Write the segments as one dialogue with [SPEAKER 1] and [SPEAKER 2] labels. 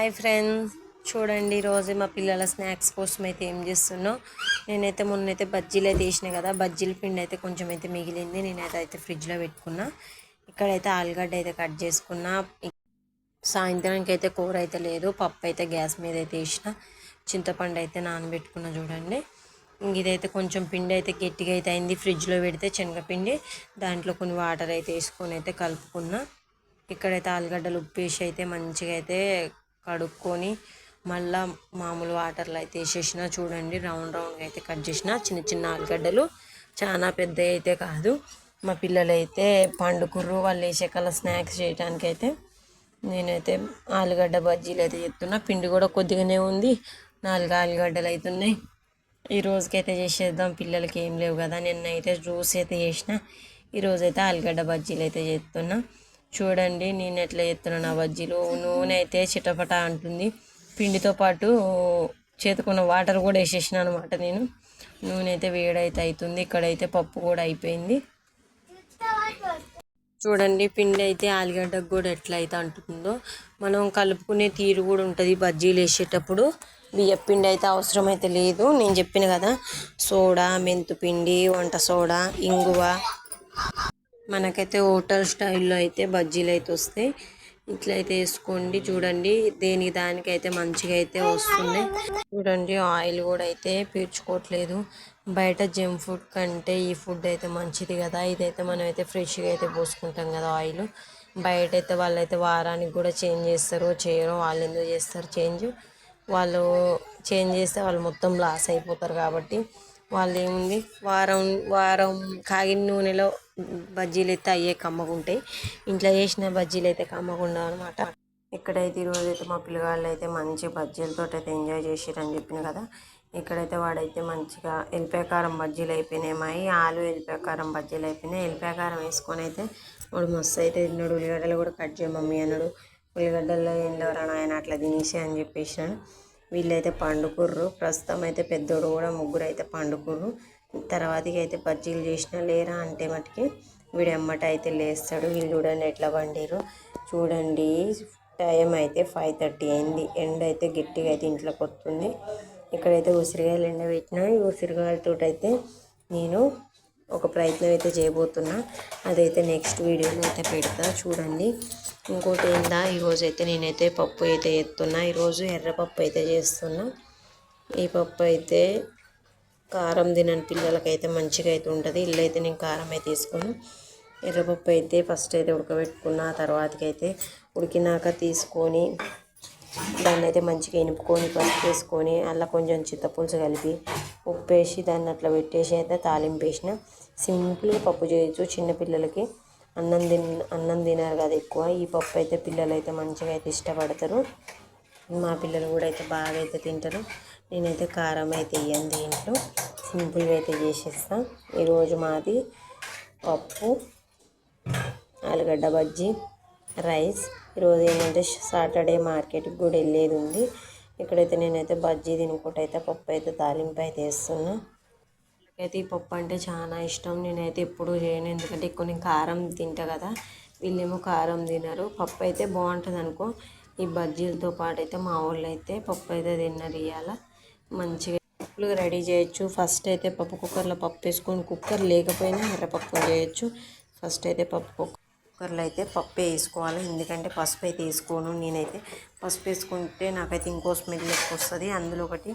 [SPEAKER 1] Hi friends. చూడండి రోజు మా పిల్లల స్నాక్స్ కోసం అయితే ఏం చేస్తున్నా. నేనైతే మొన్నైతే బజ్జీలు అయితే వేసిన కదా. బజ్జీల పిండి అయితే కొంచెం అయితే మిగిలింది. నేనైతే అయితే ఫ్రిడ్జ్లో పెట్టుకున్నా. ఇక్కడైతే ఆలుగడ్డ అయితే కట్ చేసుకున్నా. సాయంత్రానికి అయితే కూర అయితే లేదు. పప్పు అయితే గ్యాస్ మీద అయితే వేసిన. చింతపండు అయితే నానబెట్టుకున్నా చూడండి. ఇంక ఇదైతే కొంచెం పిండి అయితే గట్టిగా అయితే అయింది. ఫ్రిడ్జ్లో పెడితే శనగపిండి దాంట్లో కొన్ని వాటర్ అయితే వేసుకొని అయితే కలుపుకున్నా. ఇక్కడైతే ఆలుగడ్డలు ఉప్పు వేసి అయితే మంచిగా అయితే కడుక్కొని మళ్ళా మామూలు వాటర్లో అయితే వేసేసిన చూడండి రౌండ్ రౌండ్గా అయితే కట్ చేసిన చిన్న చిన్న ఆలుగడ్డలు. చాలా పెద్ద అయితే కాదు. మా పిల్లలు అయితే పండుకుర్రు వాళ్ళు వేసే కల స్నాక్స్ చేయడానికి అయితే నేనైతే ఆలుగడ్డ బజ్జీలు అయితే చెప్తున్నా పిండి కూడా కొద్దిగానే ఉంది. నాలుగు ఆలుగడ్డలు అవుతున్నాయి ఈ రోజుకైతే చేసేద్దాం. పిల్లలకి ఏం లేవు కదా. నిన్న అయితే జ్యూస్ అయితే చేసిన. ఈరోజైతే ఆలుగడ్డ బజ్జీలు అయితే చేస్తున్నా. చూడండి నేను ఎట్లా చేస్తున్నా నా బజ్జీలు. నూనె అయితే చిటపట అంటుంది. పిండితో పాటు చేతుకున్న వాటర్ కూడా వేసేసిన అనమాట నేను. నూనె అయితే వేడైతే అవుతుంది ఇక్కడైతే పప్పు కూడా అయిపోయింది. చూడండి పిండి అయితే ఆలుగడ్డకు కూడా ఎట్లా అయితే అంటుందో. మనం కలుపుకునే తీరు కూడా ఉంటుంది బజ్జీలు వేసేటప్పుడు. బియ్య పిండి అయితే అవసరం అయితే లేదు. నేను చెప్పిన కదా సోడా మెంతు పిండి వంట సోడా ఇంగువ. మనకైతే హోటల్ స్టైల్లో అయితే బజ్జీలు అయితే వస్తాయి. ఇట్లయితే వేసుకోండి చూడండి. దేనికి దానికైతే మంచిగా అయితే వస్తుంది చూడండి ఆయిల్ కూడా అయితే పీల్చుకోవట్లేదు. బయట జంక్ ఫుడ్ కంటే ఈ ఫుడ్ అయితే మంచిది కదా. ఇదైతే మనం అయితే ఫ్రెష్గా అయితే పోసుకుంటాం కదా ఆయిల్. బయట అయితే వాళ్ళైతే వారానికి కూడా చేంజ్ చేస్తారు. చేయరు. వాళ్ళు ఎందుకు చేస్తారు? చేంజ్. వాళ్ళు చేంజ్ చేస్తే వాళ్ళు మొత్తం లాస్ అయిపోతారు కాబట్టి. వాళ్ళు ఏముంది వారం వారం కాగిన నూనెలో బజ్జీలు అయితే అయ్యే కమ్మగుంటాయి. ఇంట్లో చేసిన బజ్జీలు అయితే కమ్మగుండవు అనమాట ఇక్కడైతే ఈరోజు అయితే మా పిల్లగాళ్ళు అయితే మంచి బజ్జీలతో అయితే ఎంజాయ్ చేసిరని చెప్పిన కదా. ఇక్కడైతే వాడైతే మంచిగా ఎల్లిపాయ కారం బజ్జీలు అయిపోయినాయి. మాయి ఆలు ఎల్లిపాయ బజ్జీలు అయిపోయినాయి. ఎల్లిపాయ కారం వేసుకొని అయితే వాడు మస్తు అయితే తిన్నాడు. ఉల్లిగడ్డలు కూడా కట్ చేయ మమ్మీ అన్నాడు. ఉల్లిగడ్డల్లో ఏం లేవరా ఆయన అట్లా తినేసి అని చెప్పేసినాడు. వీళ్ళైతే పండుకుర్రు. ప్రస్తుతం అయితే పెద్దోడు కూడా ముగ్గురు అయితే పండుకుర్రు. తర్వాతకి అయితే బజ్జీలు చేసినా లేరా అంటే మటుకి వీడు ఎమ్మట అయితే లేస్తాడు. వీళ్ళు చూడండి ఎట్లా పండిరు చూడండి టైం అయితే ఫైవ్ థర్టీ అయింది. ఎండ అయితే గట్టిగా అయితే ఇంట్లోకి వస్తుంది ఇక్కడైతే ఉసిరికాయలు ఎండ పెట్టినా ఈ ఉసిరికాయలతో అయితే నేను ఒక ప్రయత్నం అయితే చేయబోతున్నా. అదైతే నెక్స్ట్ వీడియోలో అయితే పెడతా. చూడండి. ఇంకోటి ఏందా ఈరోజు అయితే నేనైతే పప్పు అయితే ఎత్తున్నా. ఈరోజు ఎర్రపప్పు అయితే చేస్తున్నా. ఈ పప్పు అయితే కారం తినని పిల్లలకైతే మంచిగా అయితే ఉంటుంది. ఇల్లు అయితే నేను కారం అయితే తీసుకుని ఎర్రపప్పు అయితే ఫస్ట్ అయితే ఉడకబెట్టుకున్న. తర్వాతకి అయితే ఉడికినాక తీసుకొని దాన్ని అయితే మంచిగా ఇనుపుకొని పసుపు వేసుకొని అలా కొంచెం చింతపులుసు కలిపి ఉప్పు వేసి దాన్ని అట్లా పెట్టేసి అయితే తాలింపు వేసిన. సింపుల్గా పప్పు చేయొచ్చు. చిన్నపిల్లలకి అన్నం తిన అన్నం తినరు కదా ఎక్కువ. ఈ పప్పు అయితే పిల్లలు అయితే మంచిగా అయితే ఇష్టపడతారు. మా పిల్లలు కూడా అయితే బాగా అయితే తింటారు. నేనైతే కారం అయితే వేయను దీంట్లో సింపుల్గా అయితే చేసేస్తాను ఈరోజు మాది పప్పు ఆలుగడ్డ బజ్జీ రైస్. ఈరోజు ఏంటంటే సాటర్డే మార్కెట్కి కూడా వెళ్ళేది ఉంది ఇక్కడైతే నేనైతే బజ్జీ తినుకుంటూ అయితే పప్పు అయితే తాలింపు అయితే వేస్తున్నా. అయితే ఈ పప్పు అంటే చాలా ఇష్టం. నేనైతే ఎప్పుడు చేయను. ఎందుకంటే కొన్ని కారం తింటా కదా. వీళ్ళేమో కారం తినరు. పప్పు అయితే బాగుంటుంది అనుకో. ఈ బజ్జీలతో పాటు అయితే మా వాళ్ళు అయితే పప్పు అయితే తిన్నారు ఇవాళ మంచిగా పప్పులు రెడీ చేయొచ్చు. ఫస్ట్ అయితే పప్పు కుక్కర్లో పప్పు వేసుకొని కుక్కర్ లేకపోయినా ఎర్రపప్పు చేయొచ్చు. ఫస్ట్ అయితే పప్పు కుక్కర్లో అయితే పప్పు వేసుకోవాలి. ఎందుకంటే పసుపు అయితే వేసుకోను నేనైతే. పసుపు వేసుకుంటే నాకైతే ఇంకో స్మెల్ ఎక్కువ వస్తుంది అందులో ఒకటి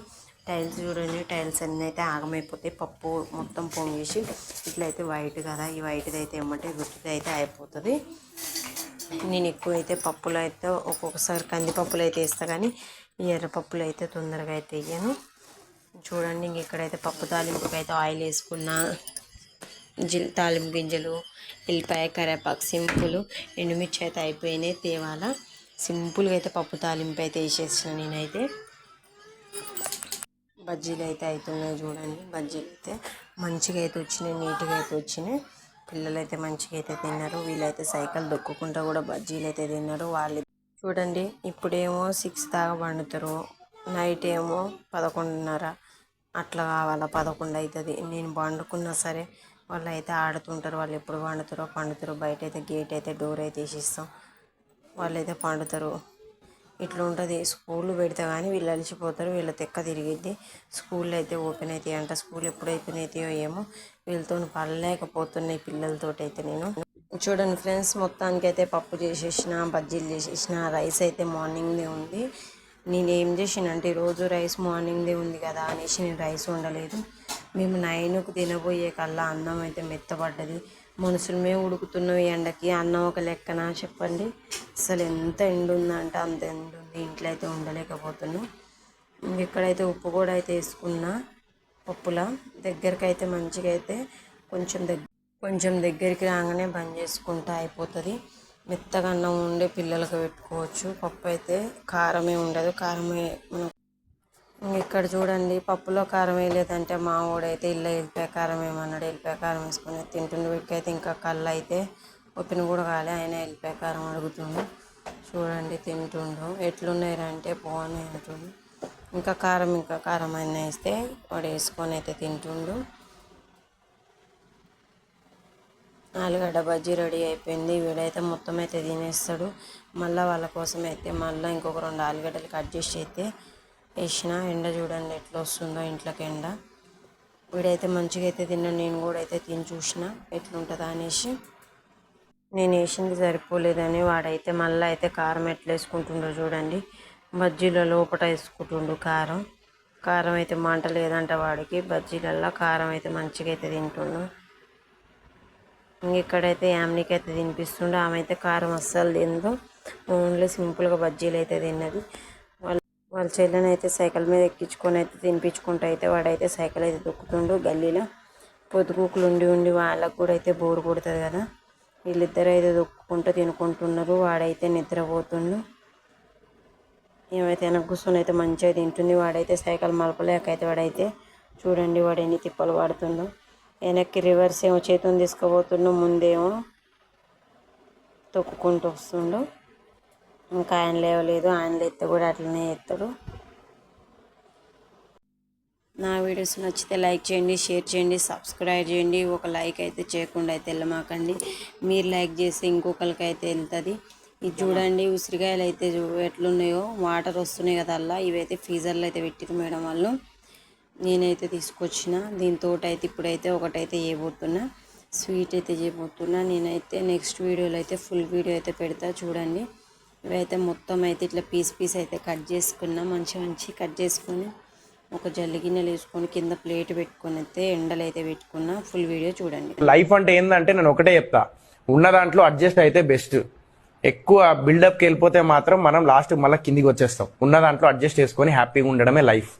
[SPEAKER 1] టైల్స్ చూడండి టైల్స్ అన్నీ అయితే ఆగమైపోతాయి. పప్పు మొత్తం పొంగేసి ఇట్లయితే వైట్ కదా ఈ వైట్ది అయితే ఏమంటే రుచిది అయితే అయిపోతుంది. నేను ఎక్కువ అయితే పప్పులు అయితే ఒక్కొక్కసారి కందిపప్పులు అయితే వేస్తా కానీ ఈ ఎర్రపప్పులు అయితే తొందరగా అయితే వేయను. చూడండి ఇంక ఇక్కడైతే పప్పు తాలింపుకి అయితే ఆయిల్ వేసుకున్న జిల్ తాలింపు గింజలు ఎల్లిపాయ కరేపాకు సింపుల్ ఎండుమిర్చి అయితే అయిపోయినాయి. తేవాల. సింపుల్గా అయితే పప్పు తాలింపు అయితే వేసేసిన నేనైతే. బజ్జీలు అయితే అవుతున్నాయి చూడండి. బజ్జీలు అయితే మంచిగా అయితే వచ్చినాయి నీట్గా అయితే వచ్చినాయి. పిల్లలు అయితే మంచిగా అయితే తిన్నారు. వీళ్ళైతే సైకిల్ దొక్కుకుంటూ కూడా బజ్జీలు అయితే తిన్నారు. వాళ్ళు చూడండి ఇప్పుడేమో సిక్స్ దాకా పండుతారు. నైట్ ఏమో పదకొండున్నర. అట్లా కావాలా పదకొండు అవుతుంది నేను పండుకున్నా సరే వాళ్ళు అయితే ఆడుతుంటారు. వాళ్ళు ఎప్పుడు పండుతారో పండుతారో బయట అయితే గేట్ అయితే డోర్ అయితే వేసిస్తాం. వాళ్ళు అయితే పండుతారు. ఇట్లా ఉంటుంది. స్కూల్ పెడితే కానీ వీళ్ళు అలసిపోతారు. వీళ్ళ తెక్క తిరిగిద్ది. స్కూల్ అయితే ఓపెన్ అవుతాయి అంట. స్కూల్ ఎప్పుడు ఓపెన్ అవుతాయో ఏమో వీళ్ళతో పడలేకపోతున్నాయి పిల్లలతోటి అయితే నేను. చూడండి ఫ్రెండ్స్ మొత్తానికి అయితే పప్పు చేసేసిన బజ్జీలు చేసేసిన రైస్ అయితే మార్నింగ్దే ఉంది. నేను ఏం చేసినంటే ఈరోజు రైస్ మార్నింగ్దే ఉంది కదా అనేసి నేను రైస్ వండలేదు. మేము నైన్కు తినబోయే కల్లా అన్నం అయితే మెత్తపడ్డది మనుషులమే ఉడుకుతున్నాం ఎండకి. అన్నం ఒక లెక్కన చెప్పండి. అసలు ఎంత ఎండు ఉందంటే అంత ఎండు ఉంది. ఇంట్లో అయితే ఉండలేకపోతున్నాం. ఇక్కడైతే ఉప్పు కూడా అయితే వేసుకున్నా. పప్పులా. దగ్గరికి అయితే మంచిగా అయితే కొంచెం దగ్గర కొంచెం దగ్గరికి రాగానే బంద్ చేసుకుంటే అయిపోతుంది. మెత్తగా అన్నం ఉండే పిల్లలకు పెట్టుకోవచ్చు. పప్పు అయితే కారమే ఉండదు. కారమే మనం ఇక్కడ చూడండి పప్పులో కారం వేయలేదంటే మా వాడైతే ఇల్లు వెళ్ళిపోయే కారం ఏమన్నాడు వెళ్ళిపోయే కారం వేసుకుని తింటుండే. వీటికైతే ఇంకా కళ్ళు అయితే ఒప్పిన కూడా కాలే ఆయన వెళ్ళిపోయే కారం అడుగుతుండు. చూడండి తింటుండు. ఎట్లున్నాయంటే బాగున్నాయి అంటుండు ఇంకా కారం ఇంకా కారం అయినా వేస్తే వాడు వేసుకొని అయితే తింటుండు. ఆలుగడ్డ బజ్జీ రెడీ అయిపోయింది. వీడైతే మొత్తం అయితే తినేస్తాడు. మళ్ళీ వాళ్ళ కోసం అయితే మళ్ళీ ఇంకొక రెండు ఆలుగడ్డలు కట్ చేసి అయితే వేసిన ఎండ చూడండి ఎట్లా వస్తుందో ఇంట్లోకి ఎండ. వీడైతే మంచిగా అయితే తిన్నాను నేను కూడా అయితే తిని చూసిన ఎట్లుంటుందా అనేసి. నేను వేసింది సరిపోలేదని వాడైతే మళ్ళీ అయితే కారం ఎట్లా వేసుకుంటుండో చూడండి. బజ్జీల లోపట వేసుకుంటుండు కారం. కారం అయితే మంట లేదంట వాడికి. బజ్జీలల్లో కారం అయితే మంచిగా అయితే తింటుండు. ఇంక ఇక్కడైతే యామ్నికి అయితే తినిపిస్తుండే ఆమె అయితే కారం అస్సలు తిందు. ఓన్లీ సింపుల్గా బజ్జీలు అయితే తిన్నది. వాళ్ళ చెల్లెని అయితే సైకిల్ మీద ఎక్కించుకొని అయితే తినిపించుకుంటూ అయితే వాడైతే సైకిల్ అయితే దొక్కుతుండు గల్లీలో పొద్దుకూకులు ఉండి ఉండి వాళ్ళకు కూడా అయితే బోరు కొడుతుంది కదా. వీళ్ళిద్దరు అయితే దొక్కుకుంటూ తినుకుంటున్నారు. వాడైతే నిద్రపోతుండు. ఏమైతే వెనక కూర్చొని అయితే మంచిగా తింటుంది. వాడైతే సైకిల్ మలపలేక అయితే వాడైతే చూడండి వాడు ఎన్ని తిప్పలు వాడుతుండో. వెనక్కి రివర్స్ ఏమో చేతుని తీసుకుపోతుండో. ముందేమో తొక్కుకుంటూ వస్తుండు. ఇంకా ఆయన లేవలేదు ఆయన లేస్తే కూడా అట్లనే చేస్తాడు. నా వీడియోస్ నచ్చితే లైక్ చేయండి షేర్ చేయండి సబ్స్క్రైబ్ చేయండి. ఒక లైక్ అయితే చేయకుండా అయితే వెళ్ళమాకండి. మీరు లైక్ చేసి ఇంకొకరికి అయితే వెళ్తుంది. ఇది చూడండి ఉసిరికాయలు అయితే ఎట్లున్నాయో వాటర్ వస్తున్నాయి కదా అలా ఇవైతే ఫ్రీజర్లో అయితే పెట్టిరు మేడం వాళ్ళు. నేనైతే తీసుకొచ్చిన. దీంతో అయితే ఇప్పుడైతే ఒకటైతే చేయబోతున్నా. స్వీట్ అయితే చేయబోతున్నా. నేనైతే నెక్స్ట్ వీడియోలో అయితే ఫుల్ వీడియో అయితే పెడతా. చూడండి. ఇవైతే మొత్తం అయితే ఇట్లా పీస్ పీస్ అయితే కట్ చేసుకున్నా మంచి మంచి కట్ చేసుకొని ఒక జల్లి గిన్నెలు వేసుకొని కింద ప్లేట్ పెట్టుకొని అయితే ఎండలు అయితే పెట్టుకున్నా ఫుల్ వీడియో చూడండి.
[SPEAKER 2] లైఫ్ అంటే ఏంటంటే నేను ఒకటే చెప్తా ఉన్న దాంట్లో అడ్జస్ట్ అయితే బెస్ట్ ఎక్కువ బిల్డప్కి వెళ్ళిపోతే మాత్రం మనం లాస్ట్ మళ్ళీ కిందికి వచ్చేస్తాం. ఉన్న దాంట్లో అడ్జస్ట్ చేసుకొని హ్యాపీగా ఉండడమే లైఫ్